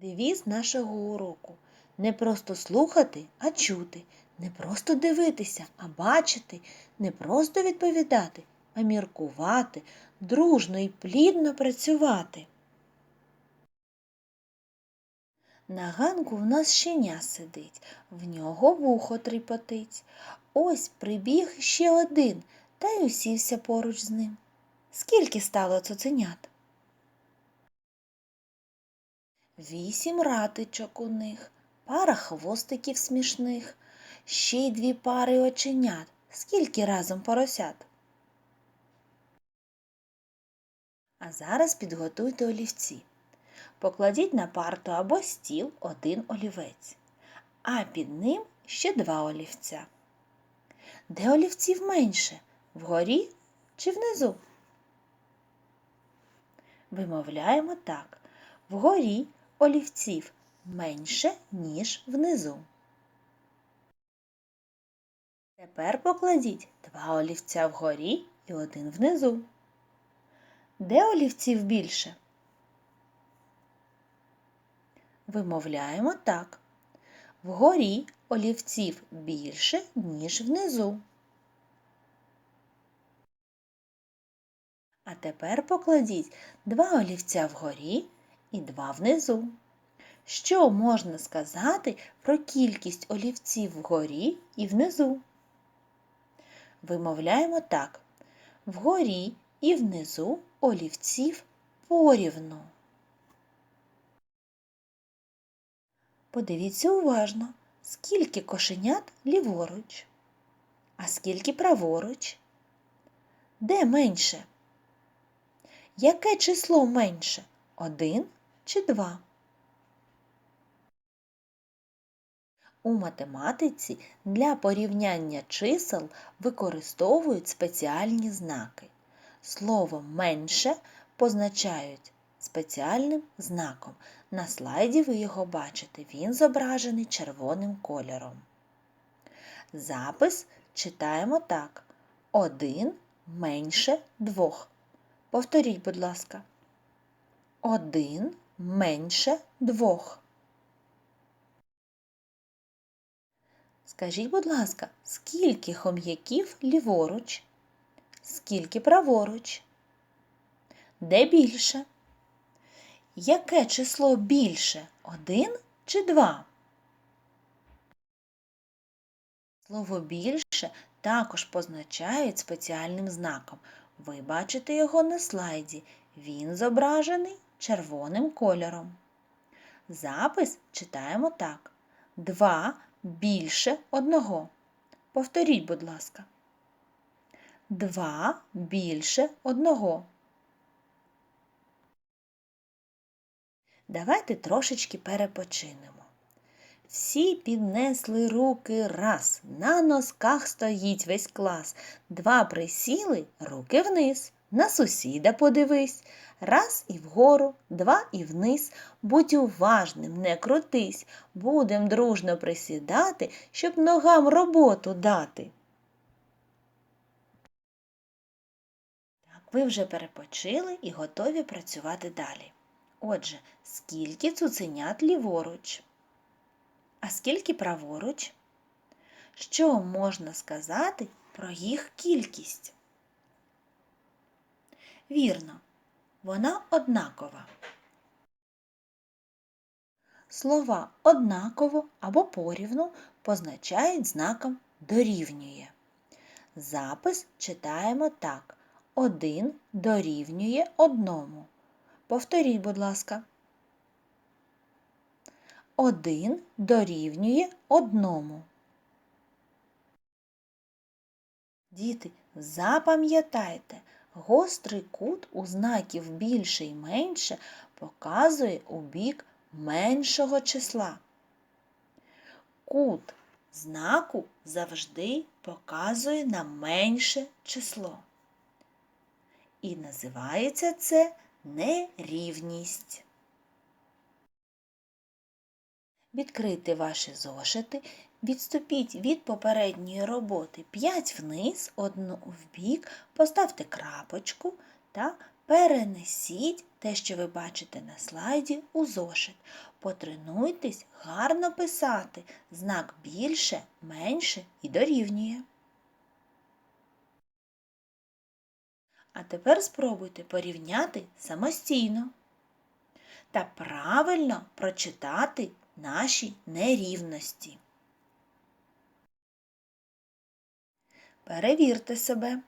Девіз нашого уроку не просто слухати, а чути, не просто дивитися, а бачити, не просто відповідати, а міркувати, дружно і плідно працювати. На ганку в нас щеня сидить, в нього вухо тріпотить. Ось прибіг ще один, та й усівся поруч з ним. Скільки стало цуценят? Вісім ратичок у них, пара хвостиків смішних, ще й дві пари оченят. Скільки разом поросят? А зараз підготуйте олівці. Покладіть на парту або стіл один олівець, а під ним ще два олівця. Де олівців менше? Вгорі чи внизу? Вимовляємо так. Вгорі олівців менше, ніж внизу. Тепер покладіть два олівця вгорі і один внизу. Де олівців більше? Вимовляємо так. Вгорі олівців більше, ніж внизу. А тепер покладіть два олівця вгорі і два внизу. Що можна сказати про кількість олівців вгорі і внизу? Вимовляємо так. Вгорі і внизу олівців порівну. Подивіться уважно, скільки кошенят ліворуч, а скільки праворуч. Де менше? Яке число менше? Один чи два? У математиці для порівняння чисел використовують спеціальні знаки. Слово менше позначають спеціальним знаком. На слайді ви його бачите, він зображений червоним кольором. Запис читаємо так: один менше двох. Повторіть, будь ласка. Один менше двох. Скажіть, будь ласка, скільки хом'яків ліворуч? Скільки праворуч? Де більше? Яке число більше? Один чи два? Слово більше також позначають спеціальним знаком. Ви бачите його на слайді. Він зображений червоним кольором. Запис читаємо так. Два більше одного. Повторіть, будь ласка. Два більше одного. Давайте трошечки перепочинемо. Всі піднесли руки раз, на носках стоїть весь клас. Два присіли, руки вниз, на сусіда подивись. Раз і вгору, два і вниз. Будь уважним, не крутись, будем дружно присідати, щоб ногам роботу дати. Так, ви вже перепочили і готові працювати далі. Отже, скільки цуценят ліворуч? А скільки праворуч? Що можна сказати про їх кількість? Вірно, вона однакова. Слова однаково або порівну позначають знаком дорівнює. Запис читаємо так. Один дорівнює одному. Повторіть, будь ласка. Один дорівнює одному. Діти, запам'ятайте, гострий кут у знаків більше і менше показує у бік меншого числа. Кут знаку завжди показує на менше число. І називається це нерівність. Відкрийте ваші зошити, відступіть від попередньої роботи 5 вниз, одну вбік, поставте крапочку та Перенесіть те, що ви бачите на слайді, у зошит. Потренуйтесь гарно писати знак більше, менше і дорівнює. А тепер спробуйте порівняти самостійно та правильно прочитати наші нерівності. Перевірте себе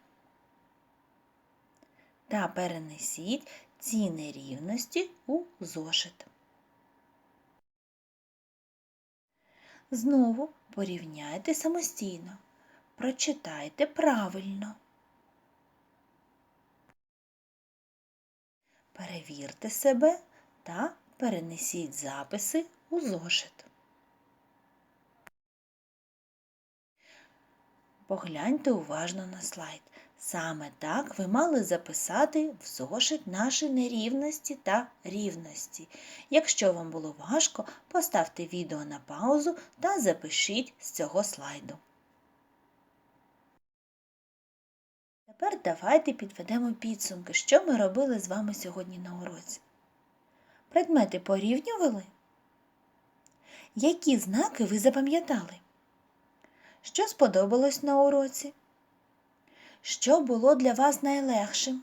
та перенесіть ці нерівності у зошит. Знову порівняйте самостійно. Прочитайте правильно. Перевірте себе та перенесіть записи у зошит. Погляньте уважно на слайд. Саме так ви мали записати в зошит наші нерівності та рівності. Якщо вам було важко, поставте відео на паузу та запишіть з цього слайду. Тепер давайте підведемо підсумки, що ми робили з вами сьогодні на уроці. Предмети порівнювали? Які знаки ви запам'ятали? Що сподобалось на уроці? Що було для вас найлегшим,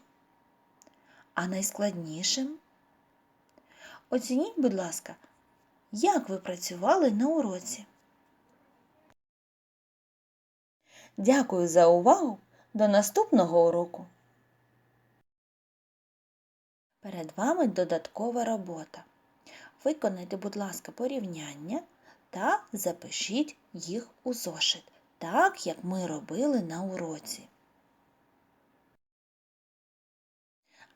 а найскладнішим? Оцініть, будь ласка, як ви працювали на уроці. Дякую за увагу! До наступного уроку! Перед вами додаткова робота. Виконайте, будь ласка, порівняння та запишіть їх у зошит, так як ми робили на уроці.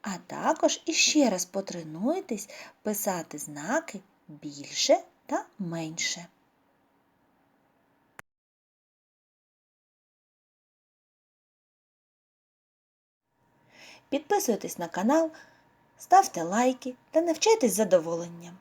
А також іще раз потренуйтесь писати знаки більше та менше. Підписуйтесь на канал, ставте лайки та навчайтесь задоволенням.